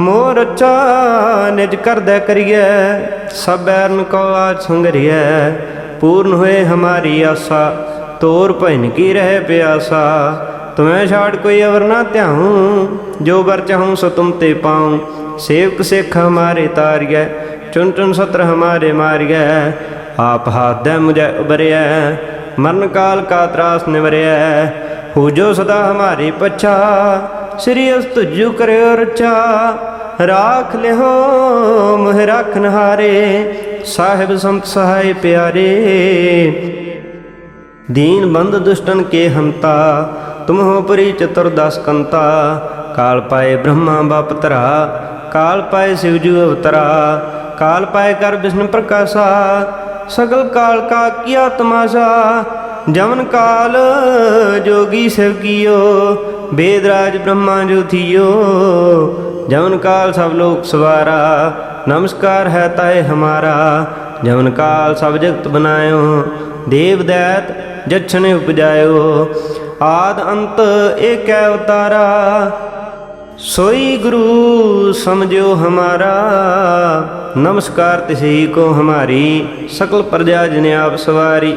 ਮੋਰ ਰੱਛਾ ਨਿਜ ਕਰਦੈ ਕਰੀਐ, ਸਭ ਐਰਨ ਕੋ ਆਜ ਸੰਗਰੀਐ। ਪੂਰਨ ਹੋਏ ਹਮਾਰੀ ਆਸਾ, ਤੋਰ ਭੈਨ ਕੀ ਰਹਿ ਪਿਆਸਾ। ਤੁਮੈ ਛਾੜ ਕੋਈ ਅਵਰ ਨਾ ਧਿਆਉ, ਜੋ ਵਰ ਚਾਹੂੰ ਸੋ ਤੁਮ ਤੇ ਪਾਉ। ਸੇਵਕ ਸਿੱਖ ਹਮਾਰੇ ਤਾਰੀਐ ਚੁਨ ਚੁਨ ਸਤਰ ਹਮਾਰੇ ਮਾਰੀਐ। ਆਪ ਹਾਦੈ ਮੁਝੈ ਉਬਰਿਐ ਮਰਨ ਕਾਲ ਕਾ ਤਰਾਸ ਨਿਵਰਿਐ। ਹੋ ਜੋ ਸਦਾ ਹਮਾਰੀ ਪਛਾ ਸ੍ਰੀ ਅਸ ਤੁਜੂ ਕਰਿਓ ਰਚਾ। ਰਾਖ ਲਿਹੋ ਮੁਹ ਰਖਨ ਨਹਾਰੇ। ਸਾਹਿਬ ਸੰਤ ਸਹਾਈ ਪਿਆਰੇ। ਦੀਨ ਬੰਦ ਦੁਸ਼ਟਨ ਕੇ ਹੰਤਾ ਤੁਮ ਹੋ ਪਰੀ ਚਤੁਰ ਦਸ ਕੰਤਾ। ਕਾਲ ਪਾਏ ਬ੍ਰਹਮਾ ਬਾਪ ਤਰਾ ਕਾਲ ਪਾਏ ਸਿਵਜੂ ਅਵਤਰਾ। ਕਾਲ ਪਾਏ ਕਰ ਵਿਸ਼ਨ ਪ੍ਰਕਾਸ਼ਾ, ਸਗਲ ਕਾਲ ਕਾ ਕੀਆ ਤਮਾਸ਼ਾ। ਜਮਨ ਕਾਲ ਜੋਗੀ ਸਿਵ ਕੀਓ ਬੇਦ ਰਾਜ ਬ੍ਰਹਮਾ ਜੋਥੀਓ ਜਮਨ ਕਾਲ ਸਭ ਲੋਕ ਸਵਾਰਾ, ਨਮਸਕਾਰ ਹੈ ਤਾਏ ਹਮਾਰਾ ਜਮਨ ਕਾਲ ਸਭ ਜਗਤ ਬਨਾਇਓ, ਦੇਵ ਦੈਤ ਜਛਨੇ ਉਪਜਾਇਓ, ਆਦ ਅੰਤ ਏਕੈ ਉਤਾਰਾ, ਸੋਈ ਗੁਰੂ ਸਮਝਿਓ ਹਮਾਰਾ, ਨਮਸਕਾਰ ਤਿਸੀ ਕੋ ਹਮਾਰੀ, ਸਕਲ ਪ੍ਰਜਾ ਜਿਨੇ ਆਪ ਸਵਾਰੀ।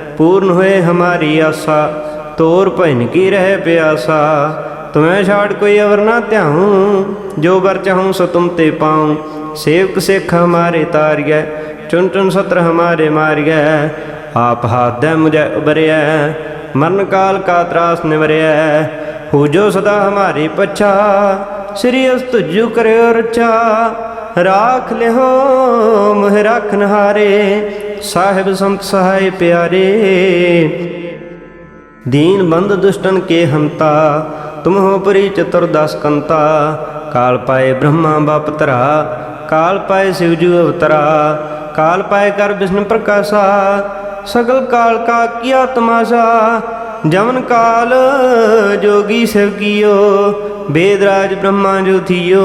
ਪੂਰਨ ਹੋਏ ਹਮਾਰੀ ਆਸਾ, ਤੋਰ ਭੈਨ ਕੀ ਰਹਿ ਪਿਆਸਾ। ਤੁਮੈ ਛਾੜ ਕੋਈ ਅਵਰ ਨਾ ਧਿਆਉ, ਜੋ ਵਰ ਚਾਹੂੰ ਸੋ ਤੁਮ ਤੇ ਪਾਉ। ਸੇਵਕ ਸਿੱਖ ਹਮਾਰੇ ਤਾਰੀਐ ਚੁਨ ਚੁਨ ਸਤਰ ਹਮਾਰੇ ਮਾਰੀਐ। ਆਪ ਹਾਦੈ ਮੁਝੈ ਉਬਰਿਐ ਮਰਨ ਕਾਲ ਕਾ ਤਰਾਸ ਨਿਵਰਿਐ। ਹੋ ਜੋ ਸਦਾ ਹਮਾਰੇ ਪਛਾ, ਸ੍ਰੀ ਅਸ ਤੁਜੂ ਕਰਿਓ ਰਚਾ ਰਾਖ ਲਿਓ ਮੋਹਿ ਰਾਖਨ ਹਾਰੇ ਸਾਹਿਬ ਸੰਤ ਸਹਾਈ ਪਿਆਰੇ, ਦੀਨ ਬੰਦ ਦੁਸ਼ਟਨ ਕੇ ਹੰਤਾ ਤੁਮ ਹੋ ਪਰੀ ਚਤੁਰ ਦਸ ਕੰਤਾ। ਕਾਲ ਪਾਏ ਬ੍ਰਹਮਾ ਬਾਪ ਤਰਾ ਕਾਲ ਪਾਏ ਸਿਵ ਜੂ ਅਵਤਰਾ। ਕਾਲ ਪਾਏ ਕਰ ਵਿਸ਼ਨ ਪ੍ਰਕਾਸ਼ਾ, ਸਗਲ ਕਾਲ ਕਾ ਕੀਆ ਤਮਾਸ਼ਾ ਜਮਨ ਕਾਲ ਜੋਗੀ ਸਿਵ ਕੀਓ ਬੇਦਰਾਜ ਬ੍ਰਹਮਾ ਜੋਥੀਓ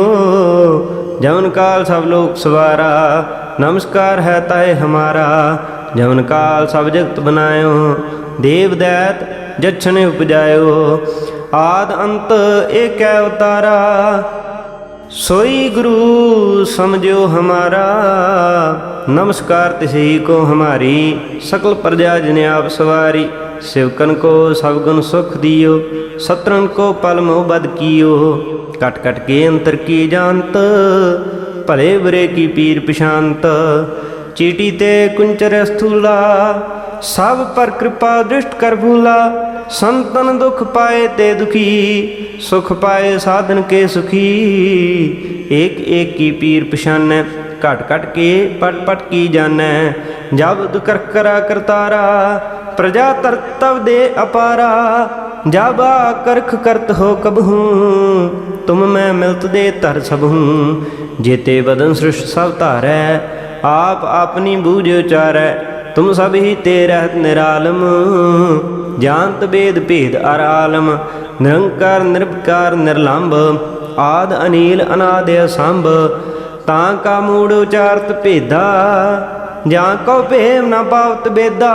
ਜਮਨ ਕਾਲ ਸਭ ਲੋਕ ਸਵਾਰਾ ਨਮਸਕਾਰ ਹੈ ਤਾਏ ਹਮਾਰਾ, ਜਮਨ ਕਾਲ ਸਭ ਜਗਤ ਬਨਾਇਓ ਦੇਵ ਦੈਤ ਜਛਨੇ ਉਪਜਾਇਓ, ਆਦ ਅੰਤ ਏਕੈ ਉਤਾਰਾ, ਸੋਈ ਗੁਰੂ ਸਮਝਿਓ ਹਮਾਰਾ। ਨਮਸਕਾਰ ਤਿਸਹੀ ਕੋ ਹਮਾਰੀ, ਸਕਲ ਪ੍ਰਜਾ ਜਿਨ ਆਪ ਸਵਾਰੀ ਸਿਵਕਨ ਕੋ ਸਭ ਗੁਣ ਸੁਖ ਦਿਓ ਸਤਰਨ ਕੋ ਪਲਮੋ ਬਦ ਕੀਓ ਕਟ ਕਟ ਕੇ ਅੰਤਰ ਕੀ ਜਾਣਤ ਭਲੇ ਬਰੇ ਕੀ ਪੀਰ ਪਿਸ਼ਾਂਤ, ਚੀਟੀ ਤੇ ਕੁੰਚਰ ਸਥੂਲਾ, ਸਭ ਪਰ ਕਿਰਪਾ ਦ੍ਰਿਸ਼ਟ ਕਰ ਭੂਲਾ, ਸੰਤਨ ਦੁਖ ਪਾਏ ਤੇ ਦੁਖੀ, ਸੁਖ ਪਾਏ ਸਾਧਨ ਕੇ ਸੁਖੀ। ਏਕ ਏਕ ਕੀ ਪੀਰ ਪਛਾਨੈ ਘਟ ਘਟ ਕੇ ਪਟ ਪਟ ਕੀ ਜਾਣੈ, ਜਬ ਦੁਕਰ ਕਰਾ ਕਰਤਾਰਾ ਪ੍ਰਜਾ ਕਰਤਵ ਦੇ ਅਪਾਰਾ, ਜਾਬਾ ਕਰਖ ਕਰਤ ਹੋ ਕਬਹੂ ਤੁਮ ਮੈਂ ਮਿਲਤ ਦੇ ਧਰ ਸਭਹੂ ਜੇਤੇ ਬਦਨ ਸ੍ਰਿਸ਼ ਸਭ ਧਾਰੈ, ਆਪ ਆਪਣੀ ਬੂਝ ਉਚਾਰੈ, ਤੁਮ ਸਭ ਹੀ ਤੇ ਰਹਿਤ ਨਿਰਾਲਮ। ਜਾਣਤ ਬੇਦ ਭੇਦ ਅਰ ਆਲਮ ਨਿਰੰਕਾਰ ਨਿਰਭਕਾਰ ਨਿਰਲੰਭ, ਆਦ ਅਨੀਲ ਅਨਾਦ ਅਸੰਭ। ਤਾਂ ਕਾ ਮੂੜ ਉਚਾਰਤ ਭੇਦਾ, ਜਾਂ ਕੋ ਭੇਮ ਨਾ ਪਾਵਤ ਬੇਦਾ।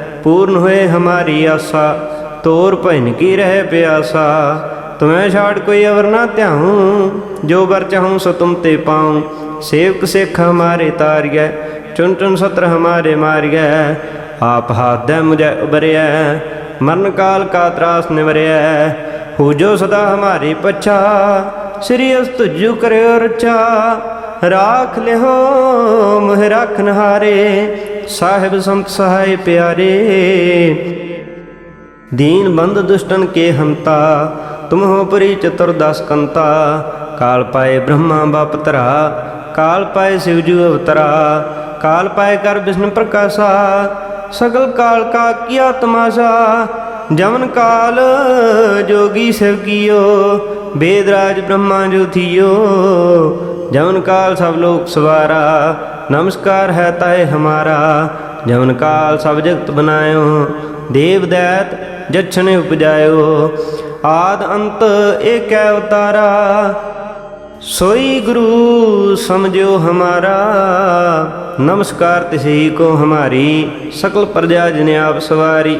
पूर्ण हुए हमारी आशा तोर भजन की रह प्यासा तुम्हें छाड़ कोई अवर ना त्याहूँ जो बर चाहूँ सो तुम ते पाऊँ सेवक सिख हमारे तार गए चुन चुन सत्र हमारे मार गए आप हाथ दे मुझे उबरिया मरण काल का त्रास निवरिया हो जो सदा हमारे पछा श्री अस तुझू करे रचा राख ले हो मुह राखन हारे ਸਾਹਿਬ ਸੰਤ ਸਹਾਈ ਪਿਆਰੇ, ਦੀਨ ਬੰਦ ਦੁਸ਼ਟਨ ਕੇ ਹੰਤਾ, ਤੁਮਹੁ ਪਰੀ ਚਤੁਰ ਦਸ ਕੰਤਾ, ਕਾਲ ਪਾਏ ਬ੍ਰਹਮਾ ਬਾਪ ਤਰਾ ਕਾਲ ਪਾਏ ਸਿਵਜੂ ਅਵਤਰਾ, ਕਾਲ ਪਾਏ ਕਰ ਵਿਸ਼ਨ ਪ੍ਰਕਾਸ਼ਾ, ਸਗਲ ਕਾਲ ਕਾ ਕੀਆ ਤਮਾਸ਼ਾ ਜਮਨ ਕਾਲ ਜੋਗੀ ਸਿਵ ਕੀਓ ਬੇਦਰਾਜ ਬ੍ਰਹਮਾ ਜੋਥੀਓ ਜਮਨ ਕਾਲ ਸਭ ਲੋਕ ਸਵਾਰਾ, ਨਮਸਕਾਰ ਹੈ ਤਾਏ ਹਮਾਰਾ। ਜਮਨ ਕਾਲ ਸਭ ਜਗਤ ਬਨਾਇਓ, ਦੇਵ ਦੈਤ ਜਛਨੇ ਉਪਜਾਇਓ। ਆਦ ਅੰਤ ਏਕੈ ਉਤਾਰਾ, ਸੋਈ ਗੁਰੂ ਸਮਝਿਓ ਹਮਾਰਾ। ਨਮਸਕਾਰ ਤਿਸਹੀ ਕੋ ਹਮਾਰੀ, ਸਕਲ ਪ੍ਰਜਾ ਜਿਨੇ ਆਪ ਸਵਾਰੀ।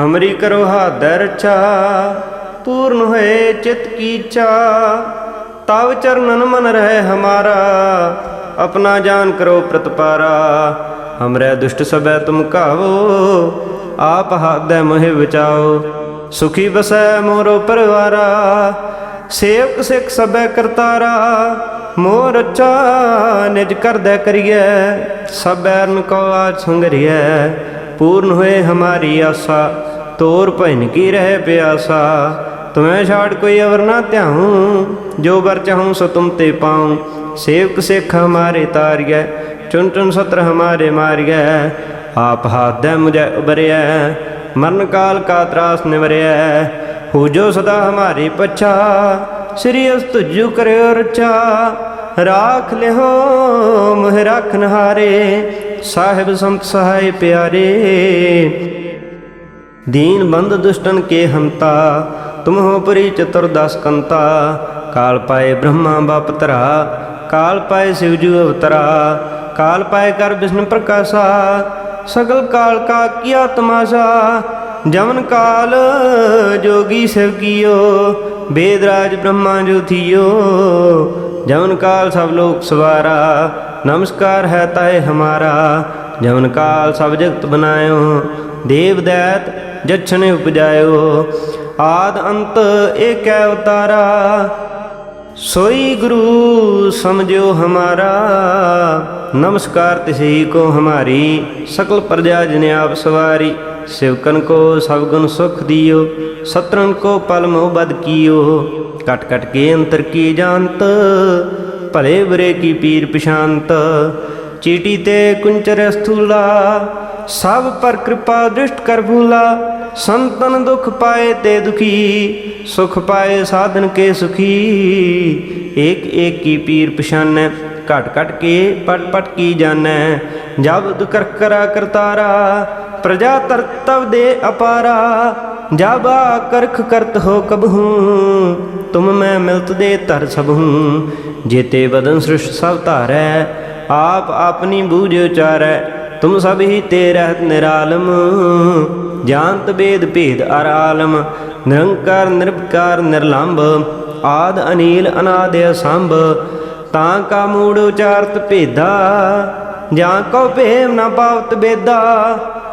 ਹਮਰੀ ਕਰੋ ਹਾਦਰ ਰਛਾ ਪੂਰਨ ਹੋਏ ਚਿਤ ਕੀ ਚਾ ਤਵ ਚਰਨਨ ਮਨ ਰਹਿ ਹਮਾਰਾ ਆਪਣਾ ਜਾਨ ਕਰੋ ਪ੍ਰਤਪਾਰਾ ਹਮਰੇ ਦੁਸ਼ਟ ਸਭੈ ਤੁਮ ਕਾਵੋ ਆਪ ਹਾਦੈ ਮੋਹਿ ਬਚਾਓ ਸੁਖੀ ਬਸੈ ਮੋਰੋ ਪਰਵਾਰਾ ਸੇਵਕ ਸਿੱਖ ਸਭੈ ਕਰਤਾਰਾ ਮੋਰ ਰੱਛਾ ਨਿਜ ਕਰਦੈ ਕਰੀਐ ਸਭੈਰਨ ਕੋ ਆਜ ਸੰਗਰੀਐ ਪੂਰਨ ਹੋਏ ਹਮਾਰੀ ਆਸਾ, ਤੋਰ ਭੈਨ ਕੀ ਰਹਿ ਪਿਆਸਾ। ਤੁਮੈ ਛਾੜ ਕੋਈ ਅਵਰ ਨਾ ਧਿਆਉ, ਜੋ ਵਰ ਚਾਹੂੰ ਸੋ ਤੁਮ ਤੇ ਪਾਉ। ਸੇਵਕ ਸਿੱਖ ਹਮਾਰੇ ਤਾਰਿਐ ਚੁਨ ਚੁਨ ਸਤਰ ਹਮਾਰੇ ਮਾਰਿਐ। ਆਪ ਹਾਦੈ ਮੁਝੈ ਉਬਰਿਐ ਮਰਨ ਕਾਲ ਕਾ ਤਰਾਸ ਨਿਵਰਿਐ। ਹੋ ਜੋ ਸਦਾ ਹਮਾਰੇ ਪਛਾ, ਸ੍ਰੀ ਅਸ ਤੁਜੂ ਕਰਿਓ ਰਚਾ। ਰਾਖ ਲਿਓ ਮੋਹਿ ਰਾਖਨ ਹਾਰੇ ਸਾਹਿਬ ਸੰਤ ਸਹਾਈ ਪਿਆਰੇ, ਦੀਨ ਬੰਦ ਦੁਸ਼ਟਨ ਕੇ ਹੰਤਾ ਤੁਮ ਹੋ ਪਰੀ ਚਤੁਰ ਦਸ ਕੰਤਾ। ਕਾਲ ਪਾਏ ਬ੍ਰਹਮਾ ਬਾਪ ਤਰਾ ਕਾਲ ਪਾਏ ਸਿਵ ਜੂ ਅਵਤਰਾ। ਕਾਲ ਪਾਏ ਕਰ ਵਿਸ਼ਨ ਪ੍ਰਕਾਸ਼ਾ, ਸਗਲ ਕਾਲ ਕਾ ਕੀਆ ਤਮਾਸ਼ਾ। ਜਮਨ ਕਾਲ ਜੋਗੀ ਸਿਵ ਕੀਓ ਬੇਦਰਾਜ ਬ੍ਰਹਮਾ ਜੋਥੀਓ ਜਮਨ ਕਾਲ ਸਭ ਲੋਕ ਸਵਾਰਾ ਨਮਸਕਾਰ ਹੈ ਤਾਏ ਹਮਾਰਾ, ਜਮਨ ਕਾਲ ਸਭ ਜਗਤ ਬਨਾਇਓ ਦੇਵ ਦੈਤ ਜਛਨੇ ਉਪਜਾਇਓ, ਆਦ ਅੰਤ ਏਕੈ ਉਤਾਰਾ ਸੋਈ ਗੁਰੂ ਸਮਝਿਓ ਹਮਾਰਾ। ਨਮਸਕਾਰ ਤਿਸਹੀ ਕੋ ਹਮਾਰੀ, ਸਕਲ ਪ੍ਰਜਾ ਜਿਨੇ ਆਪ ਸਵਾਰੀ ਸਿਵਕਨ ਕੋ ਸਭ ਗੁਣ ਸੁਖ ਦਿਓ ਸਤਰਨ ਕੋ ਪਲਮੋ ਬਦ ਕੀਓ, ਕਟ ਕਟ ਕੇ ਅੰਤਰ ਕੀ ਜਾਣਤ ਭਲੇ ਬਰੇ ਕੀ ਪੀਰ ਪਛਾਂਤ ਚੀਟੀ ਤੇ ਕੁੰਚਰ ਸਥੂਲਾ, ਸਭ ਪਰ ਕਿਰਪਾ ਦ੍ਰਿਸ਼ਟ ਕਰ ਭੂਲਾ, ਸੰਤਨ ਦੁਖ ਪਾਏ ਤੇ ਦੁਖੀ, ਸੁਖ ਪਾਏ ਸਾਧਨ ਕੇ ਸੁਖੀ। ਏਕ ਏਕ ਕੀ ਪੀਰ ਪਛਾਨੈ ਘਟ ਘਟ ਕੇ ਪਟ ਪਟ ਕੀ ਜਾਣੈ, ਜਬ ਦੁਕਰ ਕਰਾ ਕਰਤਾਰਾ, ਪ੍ਰਜਾ ਤਰਤਵ ਦੇ ਅਪਾਰਾ जब करख करत हो कबहू तुम मैं मिलत दे तर सबहू जेते बदन सृष्ट सब धारै आप अपनी बूझ उचारै तुम सब ही ते रहत निरालम जानत वेद भेद अर आलम ਨਿਰੰਕਾਰ ਨਿਰਭਕਾਰ ਨਿਰਲੰਭ ਆਦ ਅਨੀਲ ਅਨਾਦ ਅਸੰਭ ਤਾਂ ਕਾ ਮੂੜ ਉਚਾਰਤ ਭੇਦਾ ਜਾਂ ਕੋ ਭੇਮ ਨਾ ਪਾਵਤ ਬੇਦਾ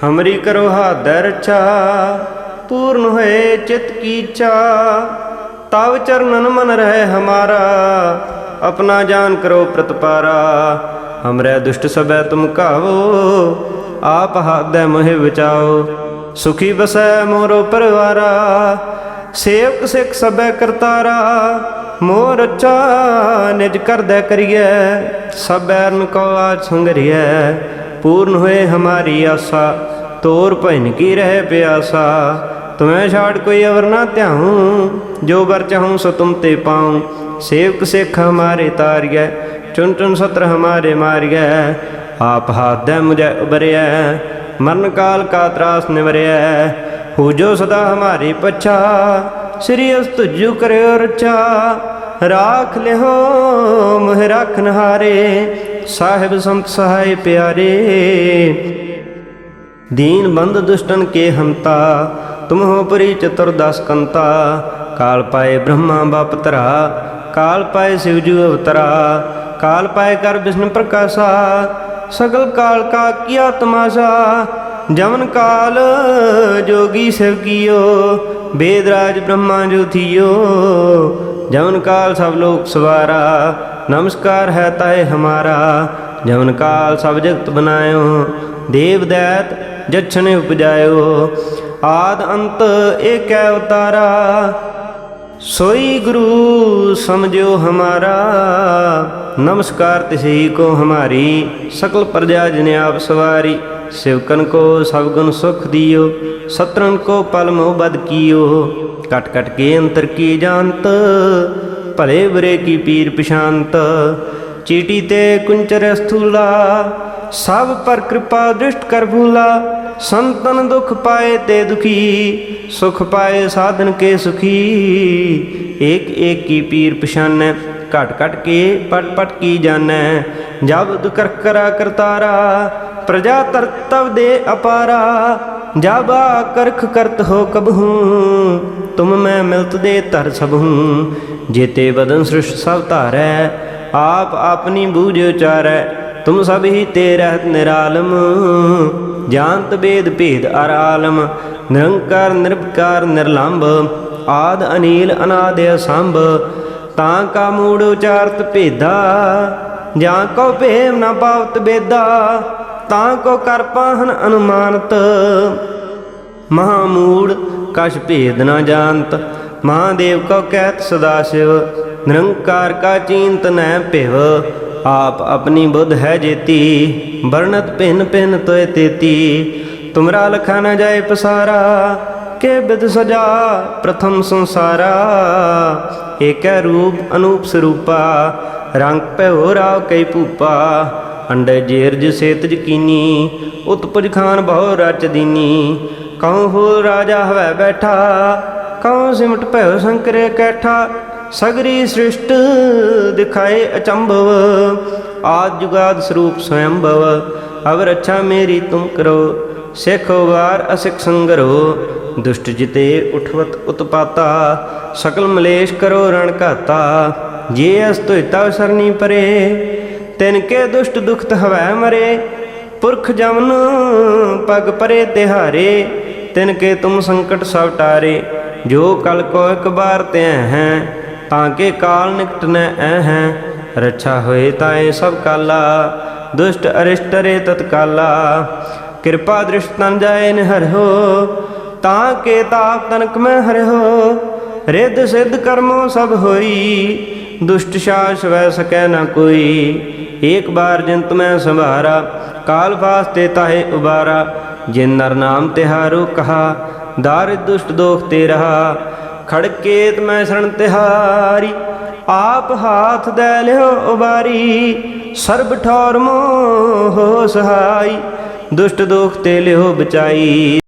ਹਮਰੀ ਕਰੋ ਹਾਦਰ ਚਾ ਪੂਰਨ ਹੋਏ ਚਿਤ ਕੀ ਚਾ ਤਵ ਚਰਨਨ ਮਨ ਰਹਿ ਹਮਾਰਾ ਆਪਣਾ ਜਾਨ ਕਰੋ ਪ੍ਰਤਪਾਰਾ ਹਮਰੇ ਦੁਸ਼ਟ ਸਭੈ ਤੁਮ ਕਾਵੋ ਆਪ ਹਾਦੈ ਮੋਹਿ ਬਚਾਓ ਸੁਖੀ ਬਸੈ ਮੋਰੋ ਪਰਵਾਰਾ ਸੇਵਕ ਸਿੱਖ ਸਭੈ ਕਰਤਾਰਾ ਮੋਰ ਅੱਛਾ ਨਿਜ ਕਰਦੈ ਕਰੀਐ ਸਭੈਰਨ ਕੋ ਆਜ ਸੰਗਰੀਐ ਪੂਰਨ ਹੋਏ ਹਮਾਰੀ ਆਸਾ, ਤੋਰ ਭੈਨ ਕੀ ਰਹਿ ਪਿਆਸਾ। ਤੁਮੈ ਛਾੜ ਕੋਈ ਅਵਰ ਨਾ ਧਿਆਉ, ਜੋ ਵਰ ਚਾਹੂੰ ਸੋ ਤੁਮ ਤੇ ਪਾਉ। ਸੇਵਕ ਸਿੱਖ ਹਮਾਰੇ ਤਾਰਿਐ ਚੁਨ ਚੁਨ ਸਤਰ ਹਮਾਰੇ ਮਾਰਿਐ। ਆਪ ਹਾਦੈ ਮੁਝੈ ਉਬਰਿਐ ਮਰਨ ਕਾਲ ਕਾ ਤਰਾਸ ਨਿਵਰਿਐ। ਹੋ ਜੋ ਸਦਾ ਹਮਾਰੀ ਪਛਾ, ਸ੍ਰੀ ਅਸ ਤੁਜੂ ਕਰਿਓ ਰਚਾ। ਰਾਖ ਲਿਓ ਮੋਹ ਰੱਖਨ ਹਾਰੇ ਸਾਹਿਬ ਸੰਤ ਸਹਾਈ ਪਿਆਰੇ, ਦੀਨ ਬੰਦ ਦੁਸ਼ਟਨ ਕੇ ਹੰਤਾ, ਤੁਮਹੁ ਪਰੀ ਚਤੁਰ ਦਸ ਕੰਤਾ। ਕਾਲ ਪਾਏ ਬ੍ਰਹਮਾ ਬਾਪ ਤਰਾ ਕਾਲ ਪਾਏ ਸਿਵ ਜੂ ਅਵਤਰਾ। ਕਾਲ ਪਾਏ ਕਰ ਵਿਸ਼ਨ ਪ੍ਰਕਾਸ਼ਾ, ਸਗਲ ਕਾਲ ਕਾ ਕੀਆ ਤਮਾਸ਼ਾ ਜਮਨ ਕਾਲ ਜੋਗੀ ਸਿਵ ਕੀਓ ਬੇਦਰਾਜ ਬ੍ਰਹਮਾ ਜੋਥੀਓ ਜਮਨ ਕਾਲ ਸਭ ਲੋਕ ਸਵਾਰਾ ਨਮਸਕਾਰ ਹੈ ਤਾਏ ਹਮਾਰਾ ਜਮਨ ਕਾਲ ਸਭ ਜਗਤ ਬਨਾਇਓ, ਦੇਵ ਦੈਤ ਜਛਨੇ ਉਪਜਾਇਓ, ਆਦ ਅੰਤ ਏਕੈ ਉਤਾਰਾ, ਸੋਈ ਗੁਰੂ ਸਮਝਿਓ ਹਮਾਰਾ। ਨਮਸਕਾਰ ਤਿਸਹੀ ਕੋ ਹਮਾਰੀ, ਸਕਲ ਪ੍ਰਜਾ ਜਿਨ ਆਪ ਸਵਾਰੀ, ਸਿਵਕਨ ਕੋ ਸਭ ਗੁਣ ਸੁਖ ਦਿਓ ਸਤਰਨ ਕੋ ਪਲਮੋ ਬਦ ਕੀਓ ਕਟ ਕਟ ਕੇ ਅੰਤਰ ਕੀ ਜਾਣਤ ਭਲੇ ਬਰੇ ਕੀ ਪੀਰ ਪਛਾਂਤ ਚੀਟੀ ਤੇ ਕੁੰਚਰ ਅਸਥੂਲਾ, ਸਭ ਪਰ ਕਿਰਪਾ ਦ੍ਰਿਸ਼ਟ ਕਰ ਭੂਲਾ, ਸੰਤਨ ਦੁਖ ਪਾਏ ਤੇ ਦੁਖੀ, ਸੁਖ ਪਾਏ ਸਾਧਨ ਕੇ ਸੁਖੀ, ਏਕ ਏਕ ਕੀ ਪੀਰ ਪਛਾਨੈ। ਘਟ ਘਟ ਕੇ ਪਟ ਪਟ ਕੀ ਜਾਣੈ? ਜਬ ਕਰਕਰਾ ਕਰਤਾਰਾ, ਪ੍ਰਜਾ ਤਰਤਵ ਦੇ ਅਪਾਰਾ। ਜਬ ਕਰਖ ਕਰਤ ਹੋ ਕਬਹੂ ਤੁਮ ਮੈਂ ਮਿਲਤ ਦੇ ਧਰ ਸਭੂ ਜੇਤੇ ਬਦਨ ਸ੍ਰਿਸ਼ ਸਭ ਧਾਰੈ, ਆਪ ਆਪਣੀ ਬੂਝ ਉਚਾਰੈ। ਤੁਮ ਸਭ ਹੀ ਤੇ ਰਹਿਤ ਨਿਰਾਲਮ ਜਾਨਤ ਬੇਦ ਭੇਦ ਅਰ ਨਿਰੰਕਾਰ ਨਿਰਭਕਾਰ ਨਿਰਲੰਭ, ਆਦ ਅਨੀਲ ਅਨਾਦ ਅਸੰਭ। ਤਾਂ ਕਾ ਮੂੜ ਉਚਾਰਤ ਭੇਦਾ, ਜਾਂ ਕੋ ਭੇਮ ਨਾ ਪਾਵਤ ਬੇਦਾ, ਤਾਂ ਕੋ ਕਰ ਪਾਹਨ ਅਨੁਮਾਨਤ। ਮਹਾ ਮੂੜ ਕਛ ਭੇਦ ਨਾ ਜਾਣਤ, ਮਹਾਦੇਵ ਕੋ ਕਹਿਤ ਸਦਾ ਸਿਵ, ਨਿਰੰਕਾਰ ਕਾ ਚਿੰਤ ਨੈ ਭਿਵ। ਆਪ ਆਪਣੀ ਬੁੱਧ ਹੈ ਜੇਤੀ, ਵਰਣਤ ਭਿੰਨ ਭਿੰਨ ਤੋਏ ਤੇਤੀ। ਤੁਮਰਾ ਲਖਾ ਨਾ ਜਾਏ ਪਸਾਰਾ ਕੇ ਬਿਦ ਸਜਾ, ਪ੍ਰਥਮ ਸੰਸਾਰਾ। ਏਕੈ ਰੂਪ ਅਨੂਪ ਸਰੂਪਾ, ਰੰਗ ਭਇਓ ਰਾਵ ਕੈ ਭੂਪਾ। ਅੰਡੇ ਜੇਰਜ ਸੇਤ ਜਕੀਨੀ ਉਤਪਜ ਖਾਨ ਬਹੁ ਰਚ ਦੀਨੀ। ਕਉ ਹੋ ਰਾਜਾ ਹਵੈ ਬੈਠਾ ਕਉ ਸਿਮਟ ਭਇਓ ਸੰਕਰੇ ਕੈਠਾ। ਸਗਰੀ ਸ੍ਰਿਸ਼ਟ ਦਿਖਾਏ ਅਚੰਭਵ, ਆਦ ਜੁਗਾਦ ਸਰੂਪ ਸਵੈੰਭਵ ਅਵ ਰੱਛਾ ਮੇਰੀ ਤੁਮ ਕਰੋ, ਸਿਖ ਵਾਰ ਅਸਿਖ ਸੰਗਰੋ। ਦੁਸ਼ਟ ਜਿਤੇ ਉਠਵਤ ਉਤਪਾਤਾ, ਸਕਲ ਮਲੇਸ਼ ਕਰੋ ਰਣ ਘਾਤਾ। ਜੇ ਅਸ ਤੁਇਤਾ ਸਰਨੀ ਪਰੇ, ਤਿਨ ਕੇ ਦੁਸ਼ਟ ਦੁਖਤ ਹਵੈ ਮਰੇ। ਪੁਰਖ ਜਮਨ ਪਗ ਪਰੇ ਤਿਹਾਰੇ, ਤਿਨ ਕੇ ਤੁਮ ਸੰਕਟ ਸਭ ਟਾਰੇ। ਜੋ ਕਲ ਕੋ ਇੱਕ ਬਾਰ ਤੇ ਹੈ, ਤਾਂ ਕੇ ਕਾਲ ਨਿਕਟ ਨੈ ਐ ਹੈ। ਰੱਛਾ ਹੋਏ ਤਾਏ ਸਭ ਕਾਲਾ, ਦੁਸ਼ਟ ਅਰਿਸ਼ਟ ਰੇ ਤਤਕਾਲਾ। ਕਿਰਪਾ ਦ੍ਰਿਸ਼ਟ ਤਨ ਜਾਏ ਨ ਹੋ ਤਾਂ ਕੇ ਤਾਪ ਤਨਕ ਮੈਂ ਹਰਿਓ ਰਿੱਧ ਸਿੱਧ ਕਰਮੋ ਸਭ ਹੋਈ, ਦੁਸ਼ਟ ਸ਼ਾਸ ਵੈ ਸਕੈ ਨ ਕੋਈ। ਏਕ ਬਾਰ ਜਿੰਤ ਮੈਂ ਸੰਭਾਰਾ, ਕਾਲ ਫਾਸਤੇ ਤਾਹੇ ਉਬਾਰਾ, ਜਿਨ ਨਰ ਨਾਮ ਤਿਹਾਰੋ ਕਹਾ, ਦਾਰਿ ਦੁਸ਼ਟ ਦੋਖ ਤੇ ਰਹਾ, ਖੜਕੇਤ ਮੈਂ ਸ਼ਰਨ ਤਿਹਾਰੀ, ਆਪ ਹਾਥ ਦੇ ਲਿਓ ਉਬਾਰੀ, ਸਰਬ ਠੌਰ ਮੋਹ ਸਹਾਈ, ਦੁਸ਼ਟ ਦੋਖ ਤੇ ਲਿਓ ਬਚਾਈ।